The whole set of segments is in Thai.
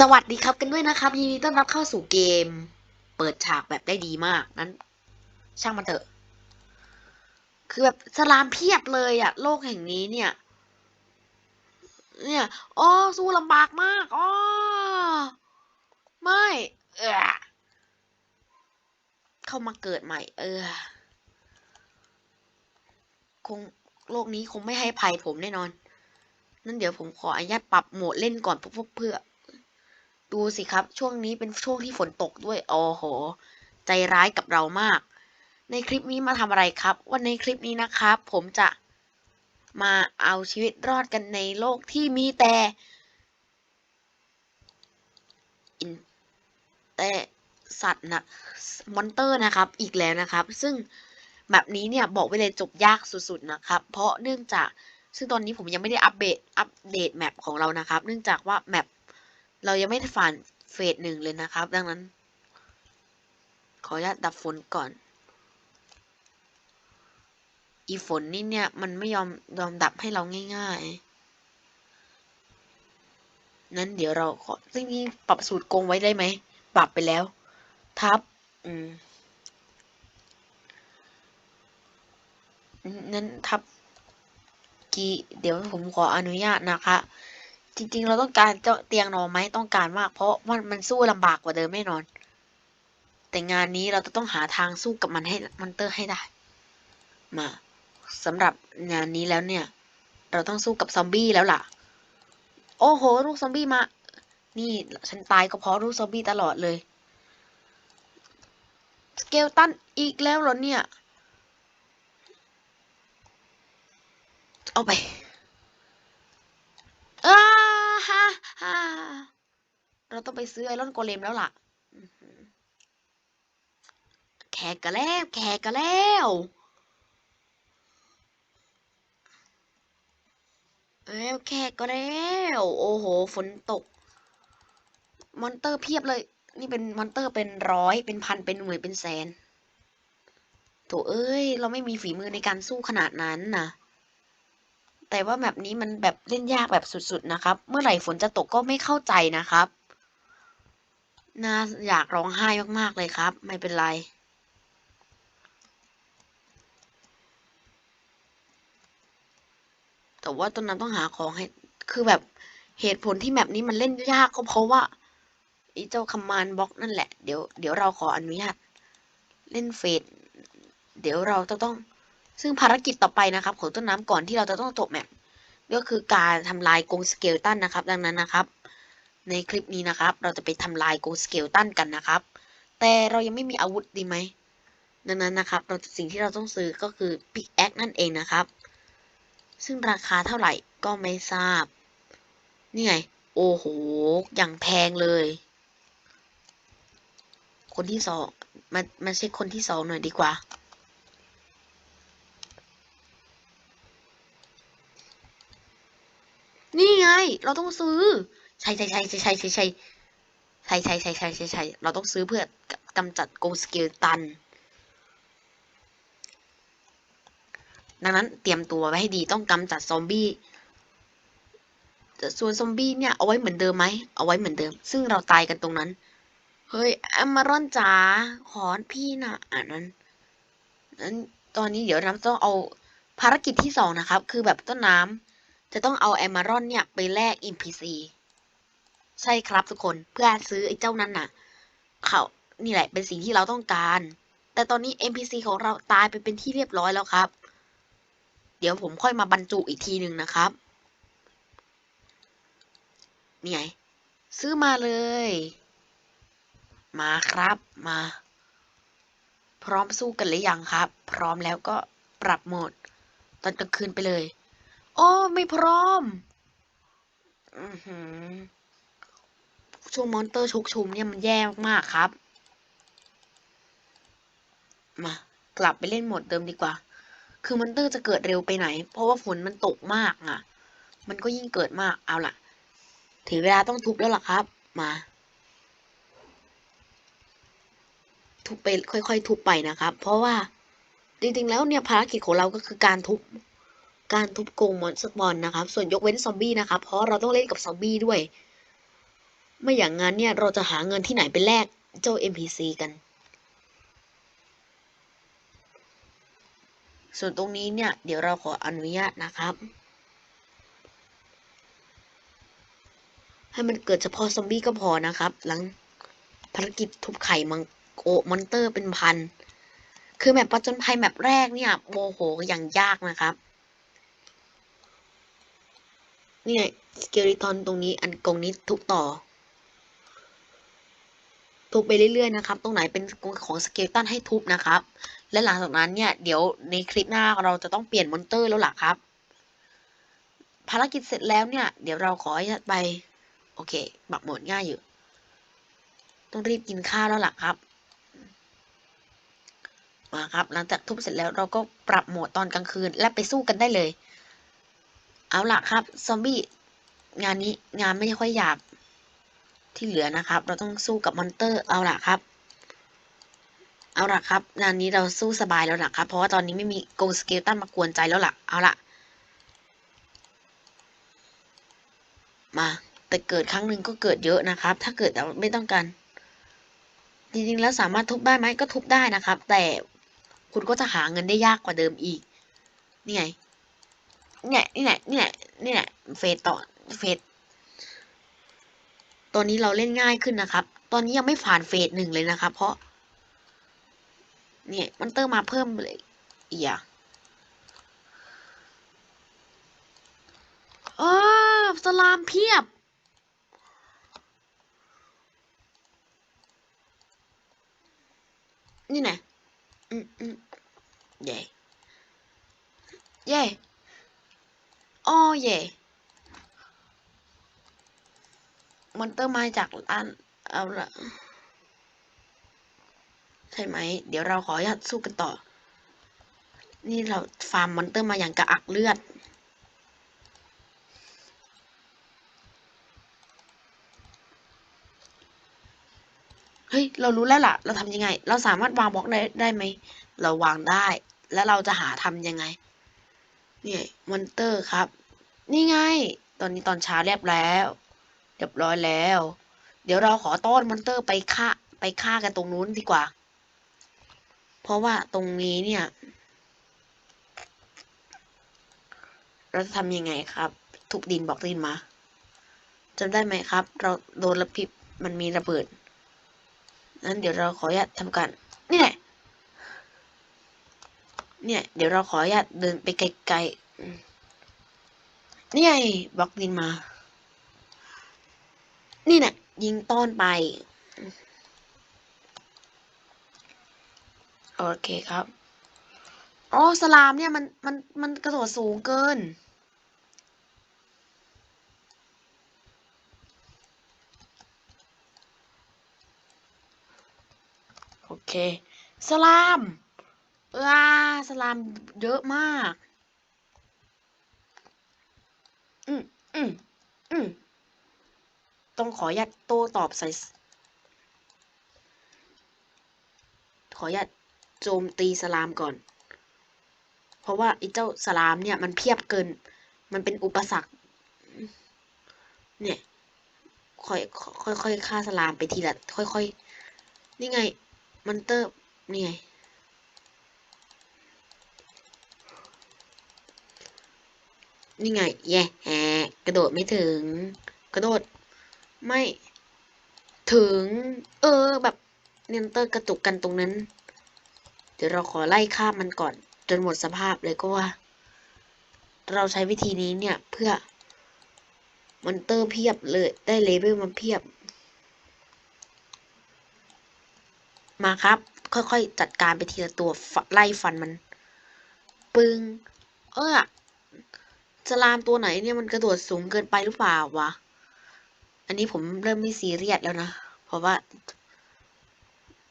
สวัสดีครับกันด้วยนะครับยินดีต้อนรับเข้าสู่เกม เปิดฉากแบบได้ดีมากนั้น ช่างมันเถอะ คือแบบสลามเพียบเลยอะโลกแห่งนี้เนี่ย เนี่ยอ๋อสู้ลำบากมากอ๋อไม่เออเข้ามาเกิดใหม่ เออ คงโลกนี้คงไม่ให้ภัยผมแน่นอนนั่นเดี๋ยวผมขออนุญาตปรับโหมดเล่นก่อนเพื่อเพ้อ ดูสิครับ ช่วงนี้เป็นช่วงที่ฝนตกด้วย โอ้โห ใจร้ายกับเรามาก ในคลิปนี้มาทำอะไรครับ วันในคลิปนี้นะครับ ผมจะมาเอาชีวิตรอดกันในโลกที่มีแต่แต่สัตว์นะมอนเตอร์นะครับ อีกแล้วนะครับ ซึ่งแบบนี้เนี่ยบอกไว้เลยจบยากสุดๆนะครับ เพราะเนื่องจากซึ่งตอนนี้ผมยังไม่ได้อัปเดตอัปเดตแมปของเรานะครับ เนื่องจากว่าแมป เรายังไม่ได้ผ่านเฟสหนึ่งเลยนะครับ ดังนั้น ขออนุญาตดับฝนก่อน อีฝนนี่เนี่ย มันไม่ยอมยอมดับให้เราง่ายๆ นั้นเดี๋ยวเราขอซึ่งนี้ปรับสูตรโกงไว้ได้ไหม ปรับไปแล้ว ทับ อืมนั้นทับกีเดี๋ยวผมขออนุญาตนะคะ จริง ๆ เราต้องการเจ้าเตียงนอนไหมต้องการมาก เพราะมันมันสู้ลำบากกว่าเดิมแน่นอน แต่งานนี้เราจะต้องหาทางสู้กับมันให้มันเตอร์ให้ได้ มาสำหรับงานนี้แล้วเนี่ย เราต้องสู้กับซอมบี้แล้วล่ะ โอ้โหลูกซอมบี้มา นี่ฉันตายก็เพราะลูกซอมบี้ตลอดเลยสเกลตันอีกแล้วเหรอเนี่ย เอาไปอ้าฮ่าฮ่า เราต้องไปซื้อไอรอนโกเลมแล้วล่ะแขกกันแล้ว แขกกันแล้วเอ้วแขกก็แล้ว โอ้โห ฝนตก มอนเตอร์เพียบเลย นี่เป็นมอนเตอร์เป็นร้อย เป็นพัน เป็นหมื่นเป็นแสนโถเอ้ย เราไม่มีฝีมือในการสู้ขนาดนั้นนะแต่ว่าแบบนี้มันแบบเล่นยากแบบสุดๆนะครับ เมื่อไหร่ฝนจะตกก็ไม่เข้าใจนะครับ น่าอยากร้องไห้มาก ๆ เลยครับ ไม่เป็นไร แต่ว่าต้นน้ำต้องหาของให้ คือแบบเหตุผลที่แบบนี้มันเล่นยากก็เพราะว่าไอ้เจ้าคำมานบล็อกนั่นแหละ เดี๋ยวเดี๋ยวเราขออนุญาต เล่นเฟสเดี๋ยวเราจะต้อง ซึ่งภารกิจต่อไปนะครับ ของต้นน้ำก่อนที่เราจะต้องจบแมปก็คือการทำลายกรงสเกลตันนะครับ ดังนั้นนะครับ ในคลิปนี้นะครับ เราจะไปทำลายโกสเกลตันกันนะครับ แต่เรายังไม่มีอาวุธดีไหมดังนั้นนะครับ เราสิ่งที่เราต้องซื้อก็คือพิกแอคนั่นเองนะครับ ซึ่งราคาเท่าไหร่ก็ไม่ทราบ นี่ไง โอ้โห อย่างแพงเลย คนที่สองมามาเช็คคนที่สองหน่อยดีกว่านี่ไง เราต้องซื้อ ใช่ใช่ใช่ใช่ใช่ใช่ใช่ใช่ใช่ใช่ใช่ใช่ใช่เราต้องซื้อเพื่อกำจัดโกสเกลตัน ดังนั้นเตรียมตัวไว้ให้ดีต้องกำจัดซอมบี้ส่วนซอมบี้เนี่ยเอาไว้เหมือนเดิมไหมเอาไว้เหมือนเดิม ซึ่งเราตายกันตรงนั้น เฮ้ยแอมมารอนจ๋าขอพี่นะอ่านั้นนั้นตอนนี้เดี๋ยวน้ำต้องเอาภารกิจที่สองนะครับ คือแบบต้นน้ำจะต้องเอาแอมมารอนเนี่ยไปแลก NPC ใช่ครับทุกคนเพื่อซื้อไอ้เจ้านั้นน่ะ เขานี่แหละเป็นสิ่งที่เราต้องการ แต่ตอนนี้ NPC ของเราตายไปเป็นที่เรียบร้อยแล้วครับ เดี๋ยวผมค่อยมาบรรจุอีกทีหนึ่งนะครับนี่ไงซื้อมาเลย มาครับมา พร้อมสู้กันหรือยังครับ พร้อมแล้วก็ปรับโหมด ตอนกลางคืนไปเลย โอ้ ไม่พร้อม อือหือ ช่วงมอนเตอร์ชุกชุมเนี่ยมันแย่มากๆครับ มากลับไปเล่นโหมดเดิมดีกว่า คือมอนเตอร์จะเกิดเร็วไปไหน เพราะว่าฝนมันตกมากอะ มันก็ยิ่งเกิดมาก เอาล่ะถึงเวลาต้องทุบแล้วล่ะครับ มา ทุบไปค่อย ๆ ทุบไปนะครับ เพราะว่าจริงๆ แล้วเนี่ยภารกิจของเราก็คือการทุบการทุบโกงมอนสปอนนะครับ ส่วนยกเว้นซอมบี้นะครับ เพราะเราต้องเล่นกับซอมบี้ด้วย ไม่อย่างนั้นเนี่ยเราจะหาเงินที่ไหนไปแลกเจ้า NPC กัน ส่วนตรงนี้เนี่ย เดี๋ยวเราขออนุญาตนะครับ ให้มันเกิดเฉพาะซอมบี้ก็พอนะครับ หลังภารกิจทุบไข่มังโกมอนเตอร์เป็นพัน คือแมปประจนภัยแมปแรกเนี่ยโมโหอย่างยากนะครับนี่ไงสเกลิตอนตรงนี้อันกงนี้ทุบต่อ ทุบไปเรื่อยๆนะครับ ตรงไหนเป็นของสเกลตันให้ทุบนะครับ และหลังจากนั้นเนี่ยเดี๋ยวในคลิปหน้าเราจะต้องเปลี่ยนมอนเตอร์แล้วล่ะครับ ภารกิจเสร็จแล้วเนี่ย เดี๋ยวเราขออนุญาตไป โอเคบักหมดง่ายอยู่ ต้องรีบกินข้าวแล้วล่ะครับมาครับหลังจากทุบเสร็จแล้วเราก็ปรับโหมดตอนกลางคืนและไปสู้กันได้เลย เอาล่ะครับ ซอมบี้งานนี้งานไม่ค่อยหยาบ ที่เหลือนะครับ เราต้องสู้กับมอนเตอร์เอาล่ะครับ เอาล่ะครับงานนี้เราสู้สบายแล้วล่ะครับ เพราะว่าตอนนี้ไม่มีโกสเกลตันมากวนใจแล้วล่ะ เอาล่ะ มาแต่เกิดครั้งหนึ่งก็เกิดเยอะนะครับ ถ้าเกิดแต่ไม่ต้องการจริงๆแล้วสามารถทุบได้ไหมก็ทุบได้นะครับ แต่คุณก็จะหาเงินได้ยากกว่าเดิมอีก นี่ไงนี่ยนี่แหละนี่แหละนี่แหละเฟสต่อเฟส ตอนนี้เราเล่นง่ายขึ้นนะครับ ตอนนี้ยังไม่ผ่านเฟสหนึ่งเลยนะครับ เพราะ เนี่ยมันเตอร์มาเพิ่มเลยอีกอะอ้สลามเพียบ นี่ไงอืมอืมเย่เย่อ้อเย่ มอนเตอร์มาจากร้านเอาละใช่ไหม เดี๋ยวเราขออนุญาตสู้กันต่อ นี่เราฟาร์มมอนเตอร์มาอย่างกระอักเลือด เฮ้ย เรารู้แล้วล่ะ เราทำยังไง เราสามารถวางบล็อกได้ได้ไหม เราวางได้ แล้วเราจะหาทำยังไง เนี่ยมอนเตอร์ครับ นี่ไง ตอนนี้ตอนเช้าเรียบแล้ว เรียบร้อยแล้ว เดี๋ยวเราขอต้อนมอนเตอร์ไปฆ่าไปฆ่ากันตรงนู้นดีกว่า เพราะว่าตรงนี้เนี่ย เราจะทำยังไงครับ ทุบดินบอกดินมาจำได้ไหมครับ เราโดนระพิบมันมีระเบิดนั้นเดี๋ยวเราขออนุญาตทำการนี่แหละเนี่ย เดี๋ยวเราขออนุญาตเดินไปไกลๆนี่ไงบล็อกดินมา นี่แหละยิงต้อนไป โอเคครับ อ๋อ สลามเนี่ยมันมันมันกระโดดสูงเกิน โอเค สลามว้าสลามเยอะมาก อืมอืมอืม ต้องขออนุญาตโต้ตอบใส่ขออนุญาตโจมตีสลามก่อน เพราะว่าไอ้เจ้าสลามเนี่ยมันเพียบเกิน มันเป็นอุปสรรค เนี่ย ค่อยค่อยค่อยฆ่าสลามไปทีละค่อยค่อยนี่ไง มันเตอร์นี่ไง นี่ไง แย่แฮกระโดดไม่ถึง กระโดด ไม่ถึง เออแบบเนนเตอร์กระตุกกันตรงนั้น เดี๋ยวเราขอไล่ฆ่ามันก่อน จนหมดสภาพเลยก็ว่า เราใช้วิธีนี้เนี่ยเพื่อมอนเตอร์เพียบเลยได้เลเวลมาเพียบ มาครับ ค่อยๆ จัดการไปทีละตัวไล่ฟันมัน ปึง เออสลามตัวไหนเนี่ยมันกระโดดสูงเกินไปหรือเปล่าวะ อันนี้ผมเริ่มไม่ซีเรียสแล้วนะ เพราะว่า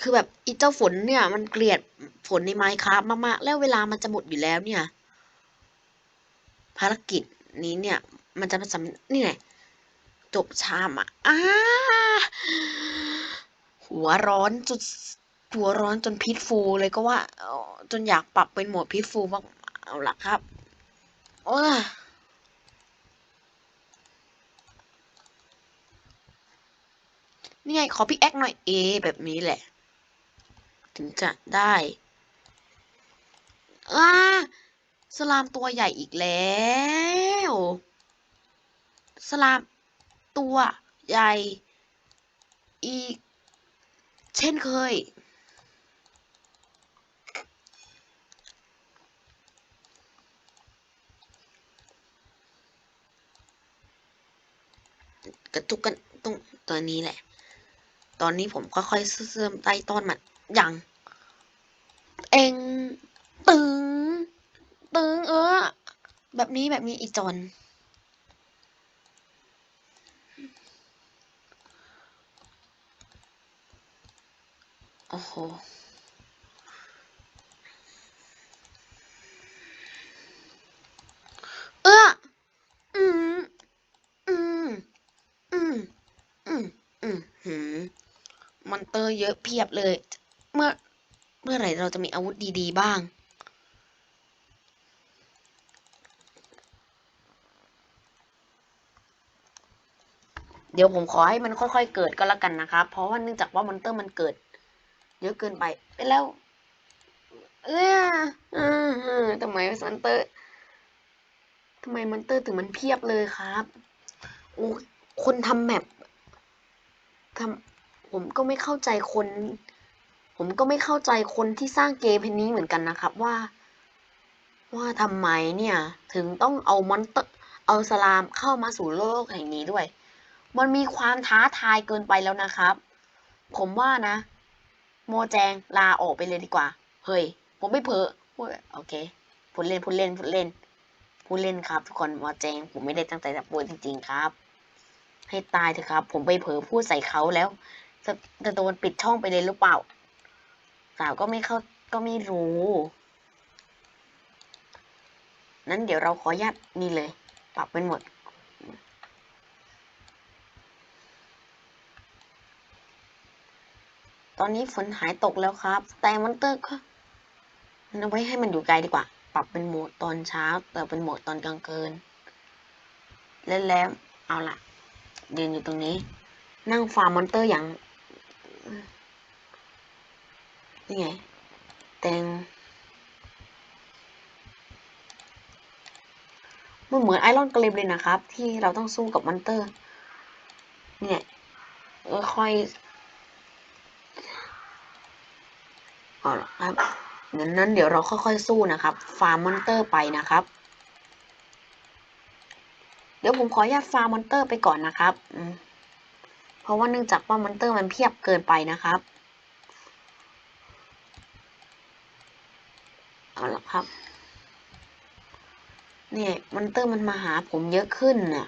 คือแบบอีเจ้าฝนเนี่ย มันเกลียดฝนในไมค์ครับมากๆ แล้วเวลามันจะหมดอยู่แล้วเนี่ย ภารกิจนี้เนี่ย มันจะมาสำนี่ไงจบชามอะอ้าหัวร้อนจนหัวร้อนจนพิษฟูเลยก็ว่าจนอยากปรับเป็นโหมดพิษฟูมากเอาละครับ โอ้ นี่ไงขอพี่แอคหน่อยเอแบบนี้แหละ ถึงจะได้อาสลามตัวใหญ่อีกแล้ว สลามตัวใหญ่อีก เช่นเคย กระตุกกันตรงตัวนี้แหละ ตอนนี้ผมค่อยๆเสื่อมใต้ต้นมันอย่าง เองตึง ตึงเออ แบบนี้แบบนี้อีจอนโอ้โหเอออืมอืมอืมอืมอืม มอนเตอร์เยอะเพียบเลย เมื่อเมื่อไหร่เราจะมีอาวุธดีๆบ้าง เดี๋ยวผมขอให้มันค่อยๆเกิดก็แล้วกันนะครับ เพราะว่าเนื่องจากว่ามอนเตอร์มันเกิด เยอะเกินไปไปแล้ว เอออืมอืมทำไมมอนเตอร์ทำไมมอนเตอร์ถึงมันเพียบเลยครับโอ้คนทำแมปทำ ผมก็ไม่เข้าใจคน ผมก็ไม่เข้าใจคนที่สร้างเกมเพนนี้เหมือนกันนะครับว่า ว่าทำไมเนี่ย ถึงต้องเอามอนเตอร์เอาสลามเข้ามาสู่โลกแห่งนี้ด้วย มันมีความท้าทายเกินไปแล้วนะครับ ผมว่านะ โมแจงลาออกไปเลยดีกว่า เฮ้ย ผมไม่เผลอพูดโอเคพูดเล่นพูดเล่นพูดเล่นพูดเล่นครับ ทุกคนโมแจง ผมไม่ได้ตั้งใจจะพูดจริงๆครับ ให้ตายเถอะครับ ผมไปเผลอพูดใส่เขาแล้ว จะจะโดนปิดช่องไปเลยหรือเปล่า สาวก็ไม่เข้าก็ไม่รู้ นั้นเดี๋ยวเราขออนุญาตนี่เลย ปรับเป็นหมด ตอนนี้ฝนหายตกแล้วครับ แต่มอนเตอร์ก็เอาไว้ให้มันอยู่ไกลดีกว่า ปรับเป็นโหมดตอนเช้า แต่เป็นโหมดตอนกลางคืนเล่นแล้วเอาล่ะยืนอยู่ตรงนี้ นั่งฟาร์มมอนเตอร์อย่าง นี่ไง แตงมันเหมือนไอรอนกเลมเลยนะครับ ที่เราต้องสู้กับมอนเตอร์ เนี่ยค่อยเอาละครับงั้นนั้นเดี๋ยวเราค่อยๆสู้นะครับ ฟาร์มมอนเตอร์ไปนะครับ เดี๋ยวผมขออนุญาตฟาร์มมอนเตอร์ไปก่อนนะครับอืม เพราะว่าเนื่องจากว่ามอนเตอร์มันเพียบเกินไปนะครับเอาละครับ เนี่ยมอนเตอร์มันมาหาผมเยอะขึ้นน่ะ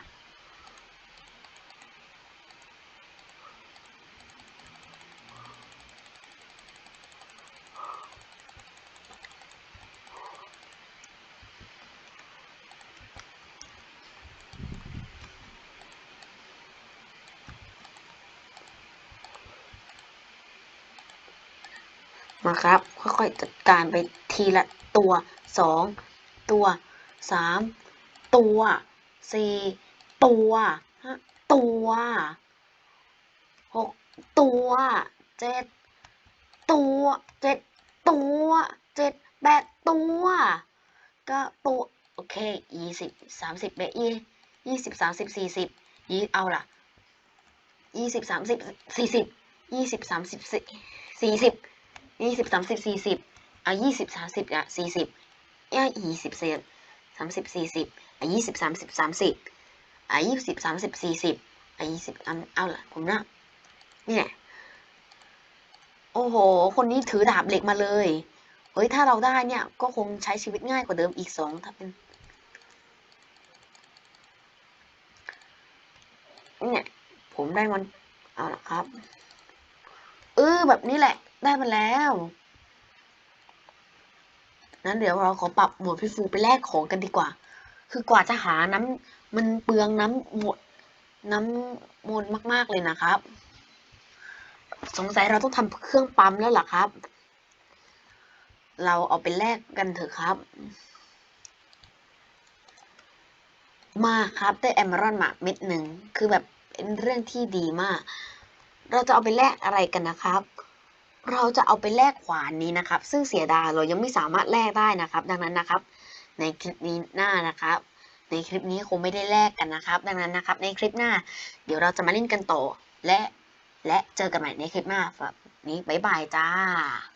มาครับ ค่อยๆจัดการไปทีละตัวสองตัวสามตัวสี่ตัวห้าตัวหกตัวเจ็ดตัวเจ็ดตัวเจ็ดแปดตัวก็ตัวโอเคยี่สิบสามสิบเบยี่ยี่สิบสามสิบสี่สิบยี่เอาล่ะยี่สิบสามสิบสี่สิบยี่สิบสามสิบสี่สิบ ยี่สิบสามสิบสี่สิบอะยี่สิบสามสิบอะสี่สิบอะยี่สิบเศษสามสิบสี่สิบอะยี่สิบสามสิบสามสิบอะยี่สิบสามสิบสี่สิบอะยี่สิบอันเอาละผมนะนี่ยโอ้โห คนนี้ถือดาบเหล็กมาเลย เฮ้ย ถ้าเราได้เนี่ย ก็คงใช้ชีวิตง่ายกว่าเดิมอีกสองถ้าเป็น เนี่ย ผมได้มัน เอาละครับ เออแบบนี้แหละ ได้มาแล้วนั้นเดี๋ยวเราขอปรับหมดพี่ฟูไปแลกของกันดีกว่า คือกว่าจะหาน้ำมันเปลืองน้ำหมดน้ำมนมาก ๆ เลยนะครับ สงสัยเราต้องทำเครื่องปั๊มแล้วล่ะครับ เราเอาไปแลกกันเถอะครับ มาครับได้แอมรอนมาเม็ดหนึ่งคือแบบเป็นเรื่องที่ดีมาก เราจะเอาไปแลกอะไรกันนะครับ เราจะเอาไปแลกขวานนี้นะครับ ซึ่งเสียดายเรายังไม่สามารถแลกได้นะครับ ดังนั้นนะครับ ในคลิปนี้หน้านะครับ ในคลิปนี้คงไม่ได้แลกกันนะครับ ดังนั้นนะครับ ในคลิปหน้า เดี๋ยวเราจะมาเล่นกันต่อและและเจอกันใหม่ในคลิปหน้าสำหรับนี้บ๊ายบายจ้า